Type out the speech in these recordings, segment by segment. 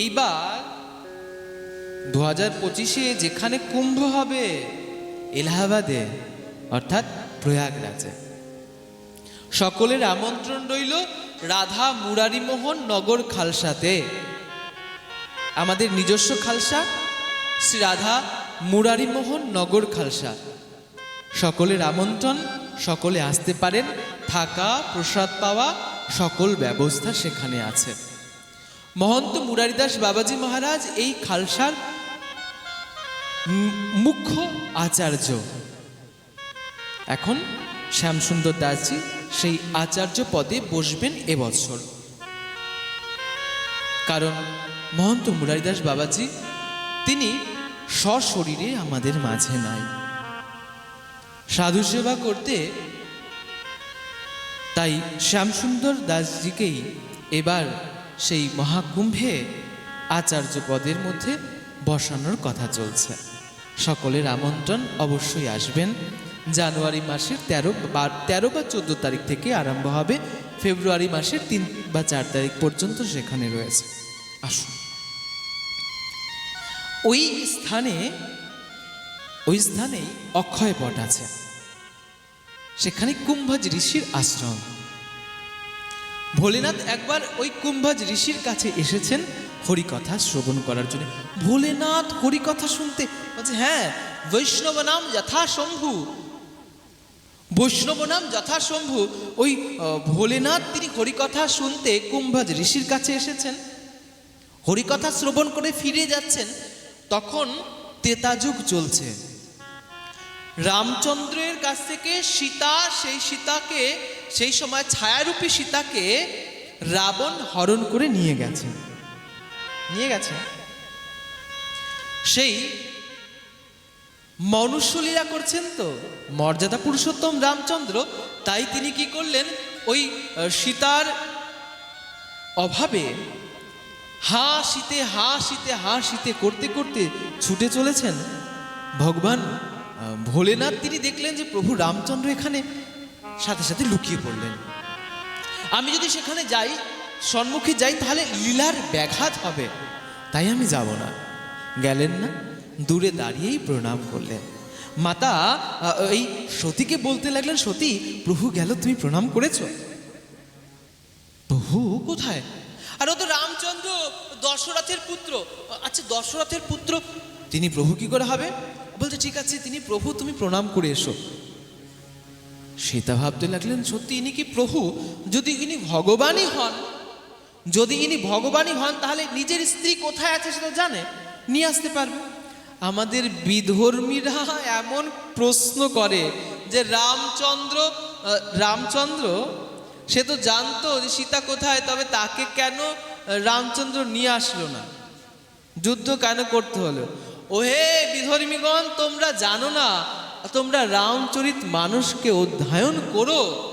এইবার দু হাজার পঁচিশে যেখানে কুম্ভ হবে, এলাহাবাদে, অর্থাৎ প্রয়াগরাজে। সকলের আমন্ত্রণ রইল রাধা মুরারিমোহন নগর খালসাতে। আমাদের নিজস্ব খালসা, শ্রী রাধা মুরারিমোহন নগর খালসা। সকলের আমন্ত্রণ, সকলে আসতে পারেন, থাকা, প্রসাদ পাওয়া, সকল ব্যবস্থা সেখানে আছে। মহন্ত মুরারিদাস বাবাজি মহারাজ এই খালসার মুখ্য আচার্য। এখন শ্যামসুন্দর দাসজি সেই আচার্য পদে বসবেন এবছর। কারণ মহন্ত মুরারিদাস বাবাজি তিনি সশরীরে আমাদের মাঝে নাই। সাধু সেবা করতে তাই শ্যামসুন্দর দাসজিকেই এবার সেই মহাকুম্ভে আচার্য পদের মধ্যে বসানোর কথা চলছে। সকলের আমন্ত্রণ অবশ্যই আসবেন। জানুয়ারি মাসের তেরো বা তেরো বা চোদ্দ তারিখ থেকে আরম্ভ হবে। ফেব্রুয়ারি মাসের তিন বা চার তারিখ পর্যন্ত সেখানে রয়েছে। আসুন। ওই স্থানে, ওই স্থানেই অক্ষয় পট আছে। সেখানে কুম্ভজ ঋষির আশ্রম। ভোলেনাথ একবার ওই কুম্ভজ ঋষির কাছে এসেছেন হরিকথা শ্রবণ করার জন্য। ভোলেনাথ হরিকথা শুনতে বলছে হ্যাঁ বৈষ্ণব নাম যথা শম্ভু বৈষ্ণব নাম যথা শম্ভু ওই ভোলেনাথ তিনি হরিকথা শুনতে কুম্ভজ ঋষির কাছে এসেছেন। হরিকথা শ্রবণ করে ফিরে যাচ্ছেন। তখন তেতাযুগ চলছে। রামচন্দ্রের কাছ থেকে সীতা, সেই সীতাকে সেই সময় ছায়ারূপী সীতাকে রাবণ হরণ করে নিয়ে গেছে। নিয়ে গেছে। সেই মনুষ্যলীলা করছেন তো, মর্যাদা পুরুষোত্তম রামচন্দ্র। তাই তিনি কি করলেন? ওই সীতার অভাবে হা শীতে হা শীতে হা শীতে করতে করতে ছুটে চলেছেন। ভগবান ভোলেনাথ, তিনি দেখলেন যে প্রভু রামচন্দ্র এখানে সাথে সাথে লুকিয়ে পড়লেন। আমি যদি সেখানে যাই, সম্মুখে যাই, তাহলে লীলার ব্যাঘাত হবে। তাই আমি যাব না। গেলেন না, দূরে দাঁড়িয়েই প্রণাম করলেন। মাতা এই সতীকে বলতে লাগলেন, সতী, প্রভু গেল, তুমি প্রণাম করেছ? প্রভু কোথায়? আর, ও তো রামচন্দ্র দশরথের পুত্র। আচ্ছা দশরথের পুত্র, তিনি প্রভু কি করে হবে? বলছে, ঠিক আছে, তিনি প্রভু, তুমি প্রণাম করে এসো। সীতা ভাবতে লাগলেন, সত্যি ইনি কি প্রভু? যদি ইনি ভগবানই হন, যদি ইনি ভগবানই হন, তাহলে নিজের স্ত্রী কোথায় আছে সেটা জানে? নিয়ে আসতে পারবে? আমাদের বিধর্মীরা এমন প্রশ্ন করে যে, রামচন্দ্র রামচন্দ্র, সে তো জানতো যে সীতা কোথায়, তবে তাকে কেন রামচন্দ্র নিয়ে আসলো না? যুদ্ধ কেন করতে হলো? ওহে বিধর্মীগণ, তোমরা জানো না তোমরা রামচরিত মানুষকে অধ্যয়ন করো।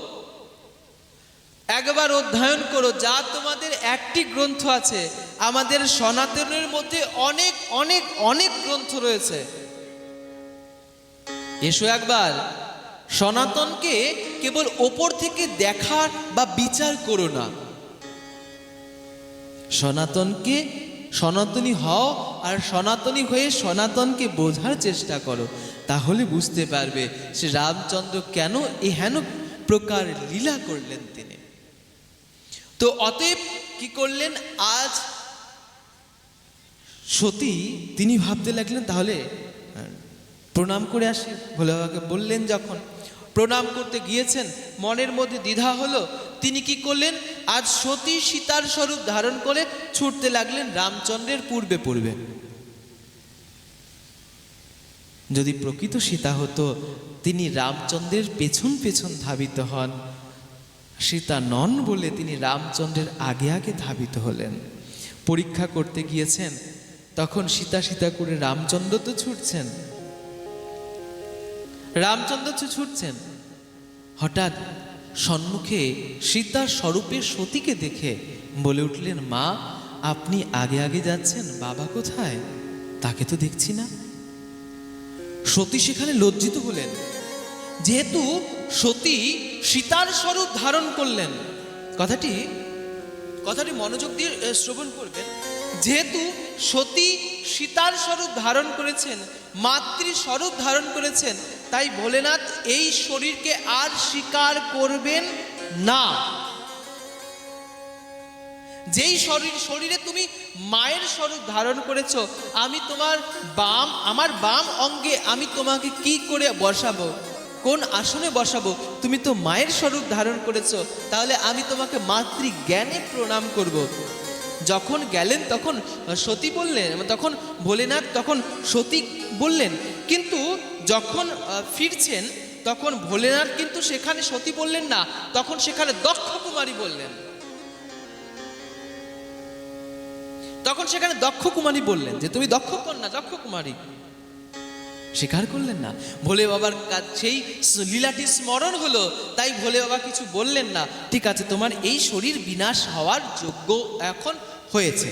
একবার অধ্যয়ন করো, যা তোমাদের একটি গ্রন্থ আছে। আমাদের সনাতনের মধ্যে অনেক অনেক অনেক গ্রন্থ রয়েছে। এসো একবার। সনাতনকে কেবল ওপর থেকে দেখার বা বিচার করো না। সনাতনকে সনাতনী হও আর সনাতনী হয়ে সনাতনকে বোঝার চেষ্টা করো। তাহলে বুঝতে পারবে সে রামচন্দ্র কেন এহেন প্রকার লীলা করলেন তিনি। তো অতএব কি করলেন? আজ সতী তিনি ভাবতে লাগলেন, তাহলে প্রণাম করে আসি। ভোলে বাবাকে বললেন যখন প্রণাম করতে গিয়েছেন, মনের মধ্যে দ্বিধা হলো, তিনি কি করলেন? আজ সতী সীতার স্বরূপ ধারণ করে ছুটতে লাগলেন, রামচন্দ্রের পূর্বে পূর্বে যদি প্রকৃত সীতা হতো, তিনি রামচন্দ্রের পেছন পেছন ধাবিত হন। সীতা নন বলে তিনি রামচন্দ্রের আগে আগে ধাবিত হলেন। পরীক্ষা করতে গিয়েছেন, তখন সীতা সীতা করে রামচন্দ্র তো ছুটছেন। রামচন্দ্র তো ছুটছেন। হঠাৎ সম্মুখে সীতার স্বরূপে সতীকে দেখে বলে উঠলেন, মা, আপনি আগে আগে যাচ্ছেন, বাবা কোথায়? তাকে তো দেখছি না। সতী সেখানে লজ্জিত হলেন। যেহেতু সতী সীতার স্বরূপ ধারণ করলেন। কথাটি কথাটি মনোযোগ দিয়ে শ্রবণ করবেন। যেহেতু সতী সীতার স্বরূপ ধারণ করেছেন, মাতৃ স্বরূপ ধারণ করেছেন, তাই ভোলেনাথ এই শরীরকে আর স্বীকার করবেন না। যেই শরীর, শরীরে তুমি মায়ের স্বরূপ ধারণ করেছ, আমি তোমার বাম, আমার বাম অঙ্গে আমি তোমাকে কি করে বসাবো? কোন আসনে বসাবো? তুমি তো মায়ের স্বরূপ ধারণ করেছ, তাহলে আমি তোমাকে মাতৃ জ্ঞানে প্রণাম করব। যখন গেলেন, তখন সতী বললেন, তখন ভোলেনাথ, তখন সতী বললেন, কিন্তু যখন ফিরছেন, তখন ভোলেনাথ কিন্তু সেখানে সতী বললেন না, তখন সেখানে দক্ষ কুমারী বললেন। তখন সেখানে দক্ষ কুমারী বললেন যে, তুমি দক্ষ কন্যা, দক্ষ কুমারী। স্বীকার করলেন না। ভোলে বাবার সেই লীলাটি স্মরণ হলো, তাই ভোলে বাবা কিছু বললেন না। ঠিক আছে, তোমার এই শরীর বিনাশ হওয়ার যোগ্য এখন হয়েছে।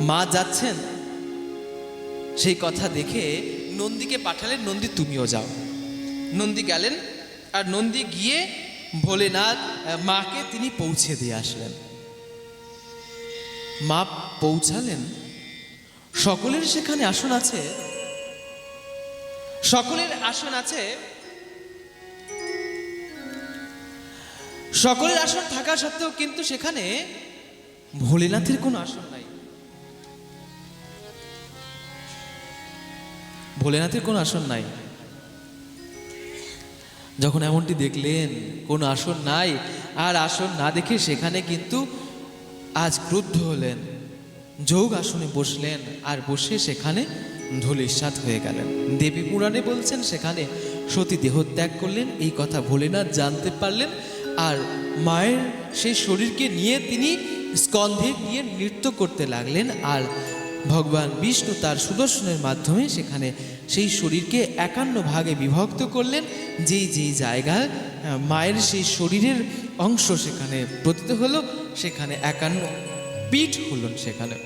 মা যাচ্ছেন, সেই কথা দেখে নন্দীকে পাঠালেন, নন্দী, তুমিও যাও। নন্দী গেলেন, আর নন্দী গিয়ে ভোলেনাথ মাকে তিনি পৌঁছে দিয়ে আসলেন। মা পৌঁছালেন। সকলের সেখানে আসন আছে। সকলের আসন আছে। সকলের আসন থাকা সত্ত্বেও কিন্তু সেখানে ভোলেনাথের কোনো আসন নাই। ভোলেনাথের কোনো আসন নাই। যখন এমনটি দেখলেন, কোনো আসন নাই। আর আসন না দেখে সেখানে কিন্তু আজ ক্রুদ্ধ হলেন, যোগ আসনে বসলেন, আর বসে সেখানে ধূলিসাৎ হয়ে গেলেন। দেবী পুরাণে বলছেন, সেখানে সতী দেহত্যাগ করলেন, এই কথা ভোলেনাথ জানতে পারলেন, আর মায়ের সেই শরীরকে নিয়ে তিনি স্কন্ধে নিয়ে নৃত্য করতে লাগলেন, আর ভগবান বিষ্ণু তার সুদর্শনের মাধ্যমে সেখানে সেই শরীরকে একান্ন ভাগে বিভক্ত করলেন, যেই যেই জায়গায় মায়ের সেই শরীরের অংশ সেখানে পতিত হলো সেখানে একান্ন পিঠ হলেন সেখানে।